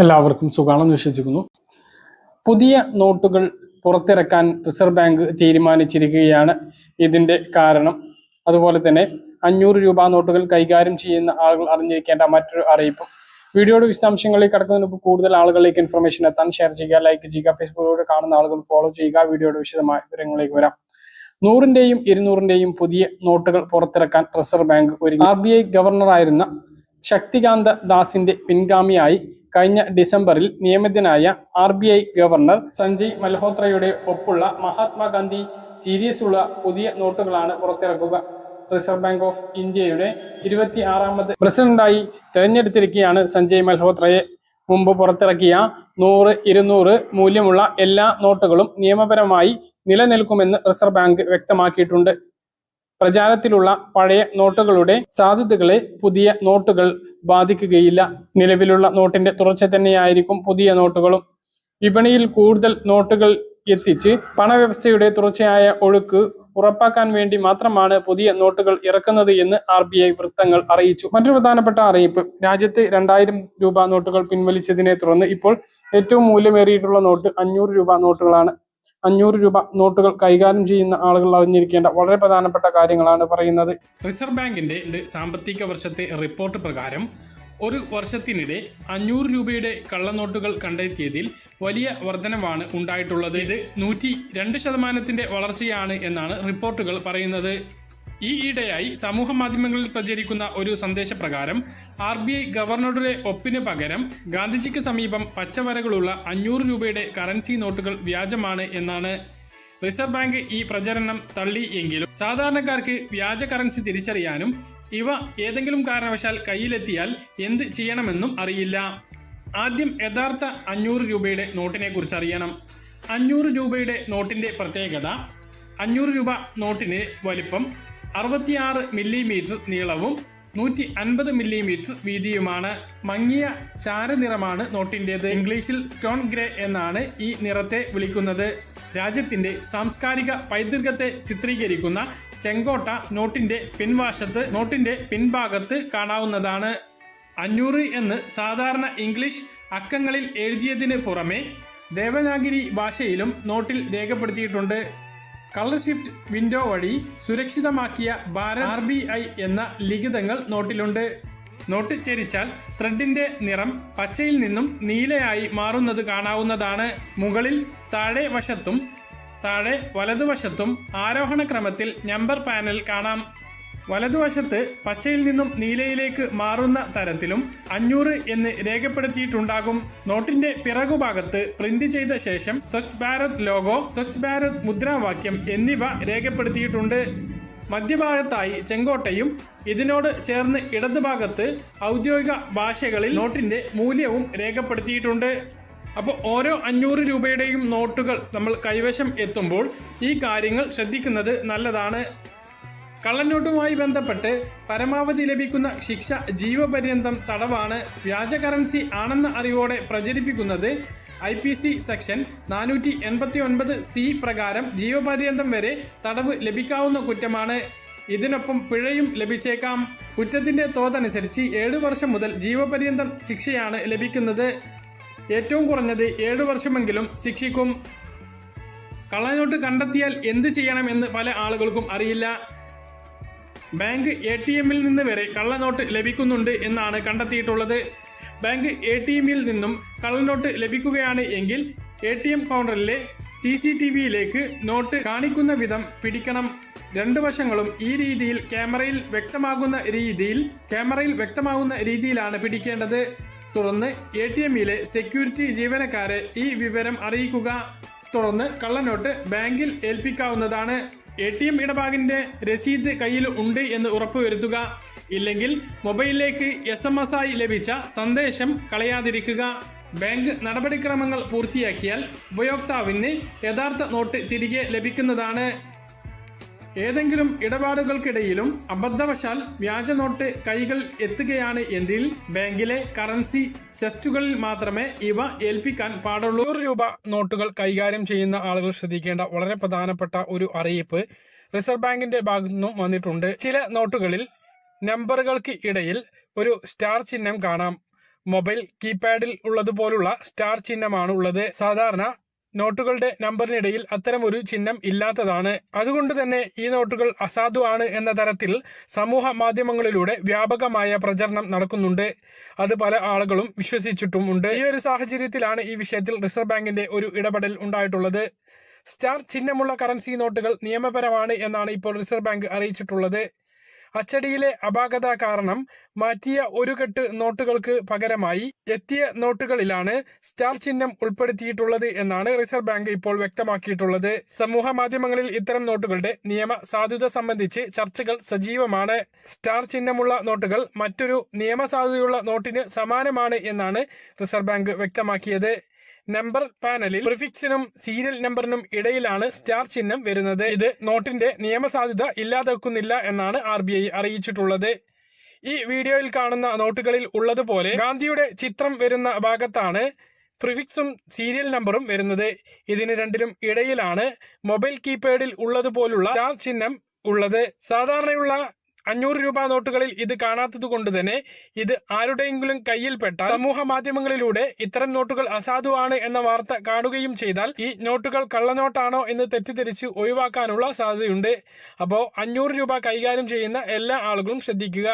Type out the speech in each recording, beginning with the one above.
എല്ലാവർക്കും സുഖാണെന്ന് വിശ്വസിക്കുന്നു. പുതിയ നോട്ടുകൾ പുറത്തിറക്കാൻ റിസർവ് ബാങ്ക് തീരുമാനിച്ചിരിക്കുകയാണ് ഇതിന്റെ കാരണം. അതുപോലെ തന്നെ അഞ്ഞൂറ് രൂപ നോട്ടുകൾ കൈകാര്യം ചെയ്യുന്ന ആളുകൾ അറിഞ്ഞിരിക്കേണ്ട മറ്റൊരു അറിയിപ്പും. വീഡിയോയുടെ വിശദാംശങ്ങളിൽ കടക്കുന്നതിന് മുമ്പ് കൂടുതൽ ആളുകളിലേക്ക് ഇൻഫർമേഷൻ എത്താൻ ഷെയർ ചെയ്യുക ലൈക്ക് ചെയ്യുക ഫേസ്ബുക്കിലൂടെ കാണുന്ന ആളുകൾ ഫോളോ ചെയ്യുക. വീഡിയോയുടെ വിശദമായ വിവരങ്ങളിലേക്ക് വരാം. നൂറിന്റെയും ഇരുന്നൂറിന്റെയും പുതിയ നോട്ടുകൾ പുറത്തിറക്കാൻ റിസർവ് ബാങ്ക് ഒരു ആർ ബി ഐ ഗവർണറായിരുന്ന ശക്തികാന്ത ദാസിന്റെ പിൻഗാമിയായി കഴിഞ്ഞ ഡിസംബറിൽ നിയമിതനായ R B I governor Sanjay മൽഹോത്രയുടെ ഒപ്പുള്ള മഹാത്മാഗാന്ധി സീരീസ് ഉള്ള പുതിയ നോട്ടുകളാണ് പുറത്തിറക്കുക. റിസർവ് ബാങ്ക് ഓഫ് ഇന്ത്യയുടെ ഇരുപത്തി ആറാമത് പ്രസിഡന്റായി തെരഞ്ഞെടുത്തിരിക്കുകയാണ് സഞ്ജയ് മൽഹോത്രയെ. മുമ്പ് പുറത്തിറക്കിയ നൂറ് ഇരുന്നൂറ് മൂല്യമുള്ള എല്ലാ നോട്ടുകളും നിയമപരമായി നിലനിൽക്കുമെന്ന് റിസർവ് ബാങ്ക് വ്യക്തമാക്കിയിട്ടുണ്ട്. പ്രചാരത്തിലുള്ള പഴയ നോട്ടുകളുടെ സാധ്യതകളെ പുതിയ നോട്ടുകൾ ബാധിക്കുകയില്ല. നിലവിലുള്ള നോട്ടിന്റെ തുടർച്ച തന്നെയായിരിക്കും പുതിയ നോട്ടുകളും. വിപണിയിൽ കൂടുതൽ നോട്ടുകൾ എത്തിച്ച് പണവ്യവസ്ഥയുടെ തുടർച്ചയായ ഒഴുക്ക് ഉറപ്പാക്കാൻ വേണ്ടി മാത്രമാണ് പുതിയ നോട്ടുകൾ ഇറക്കുന്നത് എന്ന് ആർ ബി ഐ വൃത്തങ്ങൾ അറിയിച്ചു. മറ്റൊരു പ്രധാനപ്പെട്ട അറിയിപ്പ് രാജ്യത്ത് രണ്ടായിരം രൂപ നോട്ടുകൾ പിൻവലിച്ചതിനെ തുടർന്ന് ഇപ്പോൾ ഏറ്റവും മൂല്യമേറിയിട്ടുള്ള നോട്ട് അഞ്ഞൂറ് രൂപ നോട്ടുകളാണ്. അഞ്ഞൂറ് രൂപ നോട്ടുകൾ കൈകാര്യം ചെയ്യുന്ന ആളുകൾ അറിഞ്ഞിരിക്കേണ്ട വളരെ പ്രധാനപ്പെട്ട കാര്യങ്ങളാണ് പറയുന്നത്. റിസർവ് ബാങ്കിന്റെ സാമ്പത്തിക വർഷത്തെ റിപ്പോർട്ട് പ്രകാരം ഒരു വർഷത്തിനിടെ അഞ്ഞൂറ് രൂപയുടെ കള്ളനോട്ടുകൾ കണ്ടെത്തിയതിൽ വലിയ വർധനവാണ് ഉണ്ടായിട്ടുള്ളത്. ഇത് നൂറ്റി രണ്ട് ശതമാനത്തിന്റെ വളർച്ചയാണ് എന്നാണ് റിപ്പോർട്ടുകൾ പറയുന്നത്. ഈയിടെയായി സമൂഹ മാധ്യമങ്ങളിൽ പ്രചരിക്കുന്ന ഒരു സന്ദേശപ്രകാരം ആർ ബി ഐ ഗവർണറുടെ ഒപ്പിന് പകരം ഗാന്ധിജിക്ക് സമീപം പച്ചവരകളുള്ള അഞ്ഞൂറ് രൂപയുടെ കറൻസി നോട്ടുകൾ വ്യാജമാണ് എന്നാണ് റിസർവ് ബാങ്ക് ഈ പ്രചരണം തള്ളി എങ്കിലും സാധാരണക്കാർക്ക് വ്യാജ കറൻസി തിരിച്ചറിയാനും ഇവ ഏതെങ്കിലും കാരണവശാൽ കയ്യിലെത്തിയാൽ എന്ത് ചെയ്യണമെന്നും അറിയില്ല. ആദ്യം യഥാർത്ഥ അഞ്ഞൂറ് രൂപയുടെ നോട്ടിനെ കുറിച്ച് അറിയണം. അഞ്ഞൂറ് രൂപയുടെ നോട്ടിന്റെ പ്രത്യേകത അഞ്ഞൂറ് രൂപ നോട്ടിന് വലിപ്പം അറുപത്തിയാറ് മില്ലിമീറ്റർ നീളവും നൂറ്റി അൻപത് മില്ലിമീറ്റർ വീതിയുമാണ്. മങ്ങിയ ചാരനിറമാണ് നോട്ടിന്റേത് ഇംഗ്ലീഷിൽ സ്റ്റോൺ ഗ്രേ എന്നാണ് ഈ നിറത്തെ വിളിക്കുന്നത്. രാജ്യത്തിന്റെ സാംസ്കാരിക പൈതൃകത്തെ ചിത്രീകരിക്കുന്ന ചെങ്കോട്ട നോട്ടിന്റെ പിൻവാശത്ത് നോട്ടിന്റെ പിൻഭാഗത്ത് കാണാവുന്നതാണ്. അഞ്ഞൂറ് എന്ന് സാധാരണ ഇംഗ്ലീഷ് അക്കങ്ങളിൽ എഴുതിയതിന് പുറമെ ദേവനാഗിരി ഭാഷയിലും നോട്ടിൽ രേഖപ്പെടുത്തിയിട്ടുണ്ട്. കളർ ഷിഫ്റ്റ് വിൻഡോ വഴി സുരക്ഷിതമാക്കിയ ഭാരത് ആർ ബി ഐ എന്ന ലിഖിതങ്ങൾ നോട്ടിലുണ്ട്. നോട്ട് ചരിച്ചാൽ ത്രെഡിന്റെ നിറം പച്ചയിൽ നിന്നും നീലയായി മാറുന്നത് കാണാവുന്നതാണ്. മുകളിൽ താഴെ വശത്തും താഴെ വലതുവശത്തും ആരോഹണ ക്രമത്തിൽ നമ്പർ പാനൽ കാണാം. വലതുവശത്ത് പച്ചയിൽ നിന്നും നീലയിലേക്ക് മാറുന്ന തരത്തിലും അഞ്ഞൂറ് എന്ന് രേഖപ്പെടുത്തിയിട്ടുണ്ടാകും. നോട്ടിന്റെ പിറകുഭാഗത്ത് പ്രിന്റ് ചെയ്ത ശേഷം സ്വച്ഛ് ഭാരത് ലോഗോ സ്വച്ഛ് ഭാരത് മുദ്രാവാക്യം എന്നിവ രേഖപ്പെടുത്തിയിട്ടുണ്ട്. മധ്യഭാഗത്തായി ചെങ്കോട്ടയും ഇതിനോട് ചേർന്ന് ഇടതുഭാഗത്ത് ഔദ്യോഗിക ഭാഷകളിൽ നോട്ടിന്റെ മൂല്യവും രേഖപ്പെടുത്തിയിട്ടുണ്ട്. അപ്പോൾ ഓരോ അഞ്ഞൂറ് രൂപയുടെയും നോട്ടുകൾ നമ്മൾ കൈവശം എത്തുമ്പോൾ ഈ കാര്യങ്ങൾ ശ്രദ്ധിക്കുന്നത് നല്ലതാണ്. കള്ളനോട്ടുമായി ബന്ധപ്പെട്ട് പരമാവധി ലഭിക്കുന്ന ശിക്ഷ ജീവപര്യന്തം തടവാണ് വ്യാജ കറൻസി ആണെന്ന അറിവോടെ പ്രചരിപ്പിക്കുന്നത് ഐ പി സി സെക്ഷൻ നാനൂറ്റി എൺപത്തി ഒൻപത് സി പ്രകാരം ജീവപര്യന്തം വരെ തടവ് ലഭിക്കാവുന്ന കുറ്റമാണ്. ഇതിനൊപ്പം പിഴയും ലഭിച്ചേക്കാം. കുറ്റത്തിന്റെ തോതനുസരിച്ച് ഏഴു വർഷം മുതൽ ജീവപര്യന്തം ശിക്ഷയാണ് ലഭിക്കുന്നത്. ഏറ്റവും കുറഞ്ഞത് ഏഴു വർഷമെങ്കിലും ശിക്ഷിക്കും. കള്ളനോട്ട് കണ്ടെത്തിയാൽ എന്ത് ചെയ്യണമെന്ന് പല ആളുകൾക്കും അറിയില്ല. ബാങ്ക് എ ടി എമ്മിൽ നിന്ന് വരെ കള്ളനോട്ട് ലഭിക്കുന്നുണ്ട് എന്നാണ് കണ്ടെത്തിയിട്ടുള്ളത്. ബാങ്ക് എ ടി എമ്മിൽ നിന്നും കള്ളനോട്ട് ലഭിക്കുകയാണ് എങ്കിൽ എ ടി എം കൗണ്ടറിലെ സി സി ടി വിയിലേക്ക് നോട്ട് കാണിക്കുന്ന വിധം പിടിക്കണം. രണ്ട് വശങ്ങളും ഈ രീതിയിൽ ക്യാമറയിൽ വ്യക്തമാകുന്ന രീതിയിൽ ക്യാമറയിൽ വ്യക്തമാകുന്ന രീതിയിലാണ് പിടിക്കേണ്ടത്. തുടർന്ന് എ ടി എമ്മിലെ സെക്യൂരിറ്റി ജീവനക്കാരെ ഈ വിവരം അറിയിക്കുക. തുടർന്ന് കള്ളനോട്ട് ബാങ്കിൽ ഏൽപ്പിക്കാവുന്നതാണ്. എ ടി എം ഇടപാടിന്റെ രസീത് കയ്യിൽ ഉണ്ട് എന്ന് ഉറപ്പുവരുത്തുക. ഇല്ലെങ്കിൽ മൊബൈലിലേക്ക് എസ് എം എസ് ആയി ലഭിച്ച സന്ദേശം കളയാതിരിക്കുക. ബാങ്ക് നടപടിക്രമങ്ങൾ പൂർത്തിയാക്കിയാൽ ഉപയോക്താവിന് യഥാർത്ഥ നോട്ട് തിരികെ ലഭിക്കുന്നതാണ്. ഏതെങ്കിലും ഇടപാടുകൾക്കിടയിലും അബദ്ധവശാൽ വ്യാജ നോട്ട് കൈകൾ എത്തുകയാണ് എങ്കിൽ ബാങ്കിലെ കറൻസി ചെസ്റ്റുകളിൽ മാത്രമേ ഇവ ഏൽപ്പിക്കാൻ പാടുള്ളൂ. നൂറ് രൂപ നോട്ടുകൾ കൈകാര്യം ചെയ്യുന്ന ആളുകൾ ശ്രദ്ധിക്കേണ്ട വളരെ പ്രധാനപ്പെട്ട ഒരു അറിയിപ്പ് റിസർവ് ബാങ്കിന്റെ ഭാഗത്തു നിന്നും വന്നിട്ടുണ്ട്. ചില നോട്ടുകളിൽ നമ്പറുകൾക്ക് ഇടയിൽ ഒരു സ്റ്റാർ ചിഹ്നം കാണാം. മൊബൈൽ കീപാഡിൽ ഉള്ളതുപോലുള്ള സ്റ്റാർ ചിഹ്നമാണ് ഉള്ളത് സാധാരണ നോട്ടുകളുടെ നമ്പറിനിടയിൽ അത്തരമൊരു ചിഹ്നം ഇല്ലാത്തതാണ്. അതുകൊണ്ട് തന്നെ ഈ നോട്ടുകൾ അസാധുവാണ് എന്ന തരത്തിൽ സമൂഹ മാധ്യമങ്ങളിലൂടെ വ്യാപകമായ പ്രചരണം നടക്കുന്നുണ്ട്. അത് പല ആളുകളും വിശ്വസിച്ചിട്ടുമുണ്ട് ഈ ഒരു സാഹചര്യത്തിലാണ് ഈ വിഷയത്തിൽ റിസർവ് ബാങ്കിന്റെ ഒരു ഇടപെടൽ ഉണ്ടായിട്ടുള്ളത്. സ്റ്റാർ ചിഹ്നമുള്ള കറൻസി നോട്ടുകൾ നിയമപരമാണ് എന്നാണ് ഇപ്പോൾ റിസർവ് ബാങ്ക് അറിയിച്ചിട്ടുള്ളത്. അച്ചടിയിലെ അപാകത കാരണം മാറ്റിയ ഒരു കെട്ട് നോട്ടുകൾക്ക് പകരമായി എത്തിയ നോട്ടുകളിലാണ് സ്റ്റാർ ചിഹ്നം ഉൾപ്പെടുത്തിയിട്ടുള്ളത് എന്നാണ് റിസർവ് ബാങ്ക് ഇപ്പോൾ വ്യക്തമാക്കിയിട്ടുള്ളത്. സമൂഹ മാധ്യമങ്ങളിൽ ഇത്തരം നോട്ടുകളുടെ നിയമ സാധുത സംബന്ധിച്ച് ചർച്ചകൾ സജീവമാണ്. സ്റ്റാർ ചിഹ്നമുള്ള നോട്ടുകൾ മറ്റൊരു നിയമസാധുതയുള്ള നോട്ടിന് സമാനമാണ് എന്നാണ് റിസർവ് ബാങ്ക് വ്യക്തമാക്കിയത്. നമ്പർ പാനലിൽ പ്രിഫിക്സിനും സീരിയൽ നമ്പറിനും ഇടയിലാണ് സ്റ്റാർ ചിഹ്നം വരുന്നത്. ഇത് നോട്ടിന്റെ നിയമസാധ്യത ഇല്ലാതാക്കുന്നില്ല എന്നാണ് ആർ അറിയിച്ചിട്ടുള്ളത്. ഈ വീഡിയോയിൽ കാണുന്ന നോട്ടുകളിൽ ഉള്ളതുപോലെ ഗാന്ധിയുടെ ചിത്രം വരുന്ന ഭാഗത്താണ് പ്രിഫിക്സും സീരിയൽ നമ്പറും വരുന്നത്. ഇതിന് രണ്ടിലും ഇടയിലാണ് മൊബൈൽ കീപാഡിൽ ഉള്ളതുപോലുള്ള സ്റ്റാർ ചിഹ്നം ഉള്ളത്. സാധാരണയുള്ള അഞ്ഞൂറ് രൂപ നോട്ടുകളിൽ ഇത് കാണാത്തത് കൊണ്ട് തന്നെ ഇത് ആരുടെയെങ്കിലും കയ്യിൽപ്പെട്ട സമൂഹ മാധ്യമങ്ങളിലൂടെ ഇത്തരം നോട്ടുകൾ അസാധുവാണ് എന്ന വാർത്ത കാണുകയും ചെയ്താൽ ഈ നോട്ടുകൾ കള്ളനോട്ടാണോ എന്ന് തെറ്റിദ്ധരിച്ച് ഒഴിവാക്കാനുള്ള സാധ്യതയുണ്ട്. അപ്പോൾ അഞ്ഞൂറ് രൂപ കൈകാര്യം ചെയ്യുന്ന എല്ലാ ആളുകളും ശ്രദ്ധിക്കുക.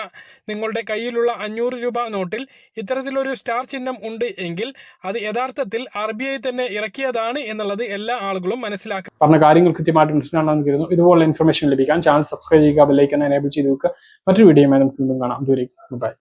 നിങ്ങളുടെ കയ്യിലുള്ള അഞ്ഞൂറ് രൂപ നോട്ടിൽ ഇത്തരത്തിലൊരു സ്റ്റാർ ചിഹ്നം ഉണ്ട് എങ്കിൽ അത് യഥാർത്ഥത്തിൽ ആർ ബി ഐ തന്നെ ഇറക്കിയതാണ് എന്നുള്ളത് എല്ലാ ആളുകളും മനസ്സിലാക്കുക പറഞ്ഞ കാര്യങ്ങൾ കൃത്യമായിട്ട് മനസ്സിലാണെന്ന് കരുതുന്നു. ഇതുപോലുള്ള ഇൻഫർമേഷൻ ലഭിക്കാൻ ചാനൽ സബ്സ്ക്രൈബ് ചെയ്യുക എനേബിൾ ചെയ്ത് വെക്കുക മറ്റൊരു വീഡിയോയുമായി നമുക്ക് വീണ്ടും കാണാം. ദൂരേക്ക് ബൈ